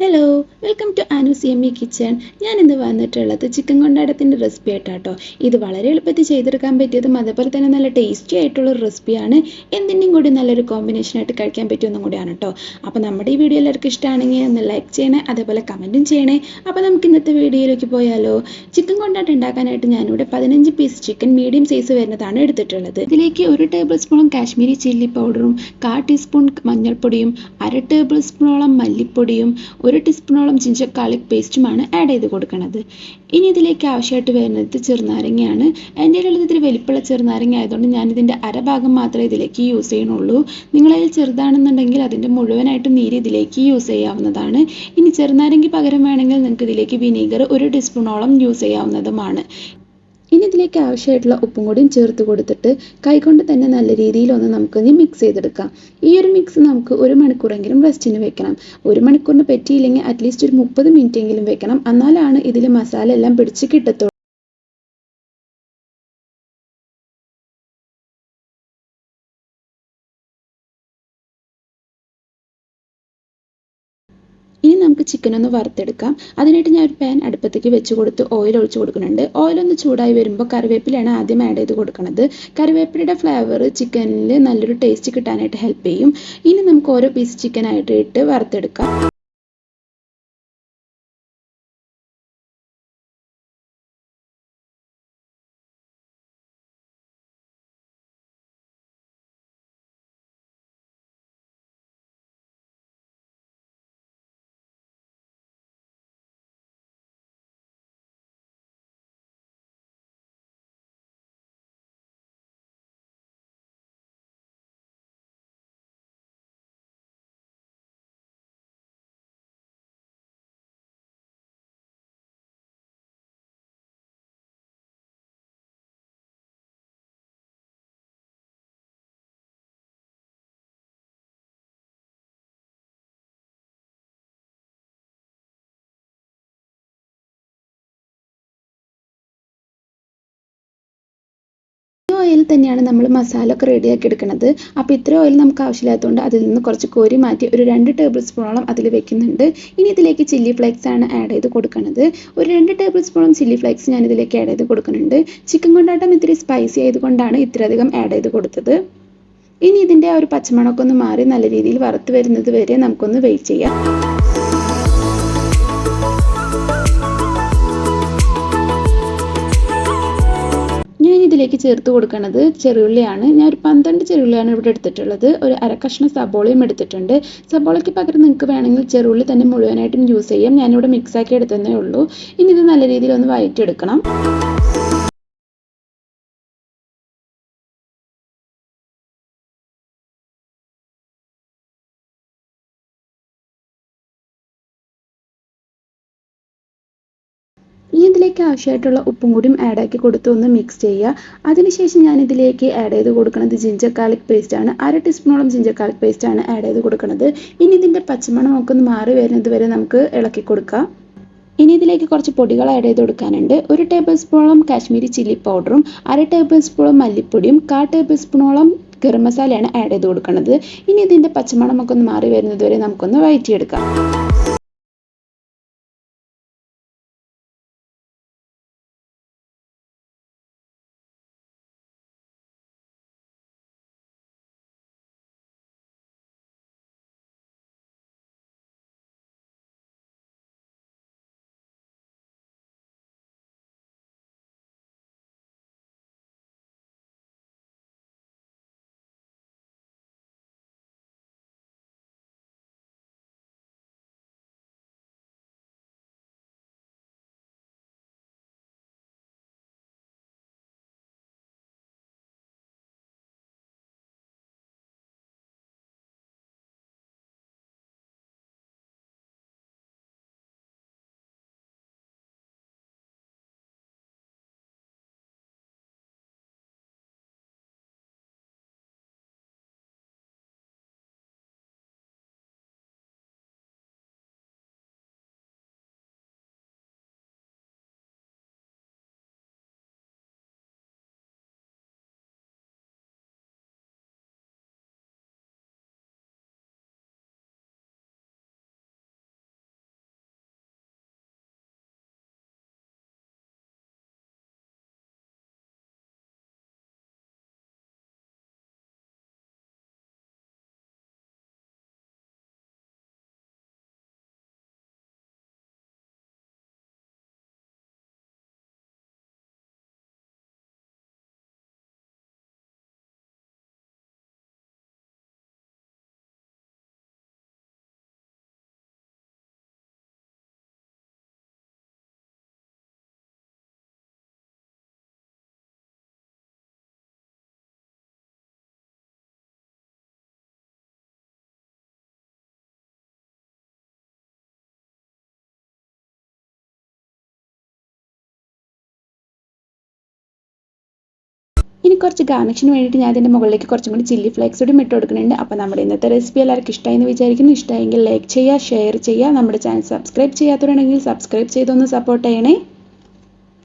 Hello welcome to Anu C M E kitchen ഞാൻ ഇന്ന് വന്നിട്ടുള്ളത് ചിക്കൻ കൊണ്ടാടത്തിന്റെ റെസിപ്പി ആയിട്ടാട്ടോ. ഇത് വളരെ എളുപ്പത്തിൽ ചെയ്തെടുക്കാൻ പറ്റിയതും അതേപോലെ തന്നെ നല്ല ടേസ്റ്റി ആയിട്ടുള്ളൊരു റെസിപ്പിയാണ് എന്തിനും കൂടി നല്ലൊരു കോമ്പിനേഷനായിട്ട് കഴിക്കാൻ പറ്റിയൊന്നും കൂടിയാണ് കേട്ടോ അപ്പോൾ നമ്മുടെ ഈ വീഡിയോ എല്ലാവർക്കും ഇഷ്ടമാണെങ്കിൽ ഒന്ന് ലൈക്ക് ചെയ്യണേ അതേപോലെ കമന്റും ചെയ്യണേ. അപ്പോൾ നമുക്ക് ഇന്നത്തെ വീഡിയോയിലേക്ക് പോയാലോ. ചിക്കൻ കൊണ്ടാട്ടം ഉണ്ടാക്കാനായിട്ട് ഞാനിവിടെ പതിനഞ്ച് പീസ് ചിക്കൻ മീഡിയം സൈസ് വരുന്നതാണ് എടുത്തിട്ടുള്ളത്. ഇതിലേക്ക് ഒരു ടേബിൾ സ്പൂണും കാശ്മീരി ചില്ലി പൗഡറും കാ ടീസ്പൂൺ മഞ്ഞൾപ്പൊടിയും അര ടേബിൾ സ്പൂണോളം മല്ലിപ്പൊടിയും ഒരു ടീസ്പൂണോളം ജിഞ്ചർ ഗാർലിക് പേസ്റ്റുമാണ് ആഡ് ചെയ്ത് കൊടുക്കുന്നത്. ഇനി ഇതിലേക്ക് ആവശ്യമായിട്ട് വരുന്നത് ചെറുനാരങ്ങയാണ്. എന്റെ ഉള്ളത് ഇതിൽ വലിപ്പമുള്ള ചെറുനാരങ്ങ ആയതുകൊണ്ട് ഞാനിതിന്റെ അരഭാഗം മാത്രമേ ഇതിലേക്ക് യൂസ് ചെയ്യണുള്ളൂ നിങ്ങളതിൽ ചെറുതാണെന്നുണ്ടെങ്കിൽ അതിന്റെ മുഴുവനായിട്ടും നീര് ഇതിലേക്ക് യൂസ് ചെയ്യാവുന്നതാണ്. ഇനി ചെറുനാരങ്ങ പകരം വേണമെങ്കിൽ നിങ്ങൾക്ക് ഇതിലേക്ക് വിനീഗർ ഒരു ടീസ്പൂണോളം യൂസ് ചെയ്യാവുന്നതുമാണ്. ഇനി ഇതിലേക്ക് ആവശ്യമായിട്ടുള്ള ഉപ്പും കൂടിയും ചേർത്ത് കൊടുത്തിട്ട് കൈകൊണ്ട് തന്നെ നല്ല രീതിയിൽ ഒന്ന് നമുക്കൊന്ന് മിക്സ് ചെയ്തെടുക്കാം. ഈ ഒരു മിക്സ് നമുക്ക് ഒരു മണിക്കൂറെങ്കിലും റെസ്റ്റിന് വെക്കണം. ഒരു മണിക്കൂറിന് പറ്റിയില്ലെങ്കിൽ അറ്റ്ലീസ്റ്റ് ഒരു മുപ്പത് മിനിറ്റ് എങ്കിലും വെക്കണം. എന്നാലാണ് ഇതിൽ മസാല എല്ലാം പിടിച്ച് കിട്ടത്തുള്ളൂ. നമുക്ക് ചിക്കൻ ഒന്ന് വറുത്തെടുക്കാം. അതിനായിട്ട് ഞാൻ ഒരു പാൻ അടുപ്പത്തേക്ക് വെച്ച് കൊടുത്ത് ഓയിൽ ഒഴിച്ച് കൊടുക്കുന്നുണ്ട്. ഒന്ന് ചൂടായി വരുമ്പോൾ കറിവേപ്പിലയാണ് ആദ്യം ആഡ് ചെയ്ത് കൊടുക്കുന്നത് കറിവേപ്പിലയുടെ ഫ്ലേവർ ചിക്കനിൽ നല്ലൊരു ടേസ്റ്റ് കിട്ടാനായിട്ട് ഹെൽപ്പ് ചെയ്യും. ഇനി നമുക്ക് ഓരോ പീസ് ചിക്കനായിട്ട് ഇട്ട് വറുത്തെടുക്കാം. ഓയിൽ തന്നെയാണ് നമ്മൾ മസാല ഒക്കെ റെഡിയാക്കി എടുക്കുന്നത്. അപ്പോൾ ഇത്ര ഓയിൽ നമുക്ക് ആവശ്യമില്ലാത്തതുകൊണ്ട് അതിൽ നിന്ന് കുറച്ച് കോരി മാറ്റി ഒരു രണ്ട് ടേബിൾ സ്പൂണോളം അതിൽ വെക്കുന്നുണ്ട്. ഇനി ഇതിലേക്ക് ചില്ലി ഫ്ലേക്സ് ആണ് ആഡ് ചെയ്ത് കൊടുക്കുന്നത്. ഒരു രണ്ട് ടേബിൾ സ്പൂണും ചില്ലി ഫ്ലേക്സ് ഞാൻ ഇതിലേക്ക് ആഡ് ചെയ്ത് കൊടുക്കുന്നുണ്ട്. ചിക്കൻ കൊണ്ടാട്ടം ഇത്തിരി സ്പൈസി ആയതുകൊണ്ടാണ് ഇത്രയധികം ആഡ് ചെയ്ത് കൊടുത്തത്. ഇനി ഇതിന്റെ ആ ഒരു പച്ചമണമൊക്കെ ഒന്ന് മാറി നല്ല രീതിയിൽ വറുത്ത് വരുന്നത് വരെ നമുക്കൊന്ന് വെയിറ്റ് ചെയ്യാം. ഇതിലേക്ക് ചേർത്ത് കൊടുക്കുന്നത് ചെറുള്ളിയാണ് ഞാൻ ഒരു പന്ത്രണ്ട് ചെറുള്ളിയാണ് ഇവിടെ എടുത്തിട്ടുള്ളത്. ഒരു അരക്കഷ്ണം സബോളയും എടുത്തിട്ടുണ്ട്. സബോളയ്ക്ക് പകരം നിങ്ങൾക്ക് വേണമെങ്കിൽ ചെറുള്ളി തന്നെ മുഴുവനായിട്ടും യൂസ് ചെയ്യാം. ഞാനിവിടെ മിക്സാക്കി എടുത്തതേ ഉള്ളൂ. ഇനി ഇത് നല്ല രീതിയിൽ ഒന്ന് വഴറ്റിയെടുക്കണം. ഇനി ഇതിലേക്ക് ആവശ്യമായിട്ടുള്ള ഉപ്പും കൂടിയും ആഡ് ആക്കി കൊടുത്ത് ഒന്ന് മിക്സ് ചെയ്യുക. അതിനുശേഷം ഞാൻ ഇതിലേക്ക് ആഡ് ചെയ്ത് കൊടുക്കുന്നത് ജിഞ്ചർ കാലിക് പേസ്റ്റ് ആണ്. അര ടീസ്പൂണോളം ജിഞ്ചർ കാലിക് പേസ്റ്റ് ആണ് ആഡ് ചെയ്ത് കൊടുക്കുന്നത്. ഇനി ഇതിന്റെ പച്ചമണം ഒക്കെ ഒന്ന് മാറി വരുന്നത് വരെ നമുക്ക് ഇളക്കി കൊടുക്കാം. ഇനി ഇതിലേക്ക് കുറച്ച് പൊടികൾ ആഡ് ചെയ്ത് കൊടുക്കാനുണ്ട്. ഒരു ടേബിൾ സ്പൂണോളം കാശ്മീരി ചില്ലി പൗഡറും അര ടേബിൾ സ്പൂണോളം മല്ലിപ്പൊടിയും കാ ടേബിൾ സ്പൂണോളം ഗരം മസാലയാണ് ആഡ് ചെയ്ത് കൊടുക്കുന്നത്. ഇനി ഇതിന്റെ പച്ചമണമൊക്കെ ഒന്ന് മാറി വരുന്നത് വരെ നമുക്കൊന്ന് വഴറ്റിയെടുക്കാം. ഇനി കുറച്ച് ഗാർണിഷിന് വേണ്ടിയിട്ട് ഞാൻ ഇതിന്റെ മുകളിലേക്ക് കുറച്ചും കൂടി ചില്ലി ഫ്ലേക്സ് കൂടി ഇട്ട് കൊടുക്കുന്നുണ്ട്. അപ്പോൾ നമ്മുടെ ഇന്നത്തെ റെസിപ്പി എല്ലാവർക്കും ഇഷ്ടമായി എന്ന് വിചാരിക്കുന്നു. ഇഷ്ടമായെങ്കിൽ ലൈക്ക് ചെയ്യുക ഷെയർ ചെയ്യുക. നമ്മുടെ ചാനൽ സബ്സ്ക്രൈബ് ചെയ്യാത്തവരുണ്ടെങ്കിൽ സബ്സ്ക്രൈബ് ചെയ്തൊന്ന് സപ്പോർട്ട് ചെയ്യണേ.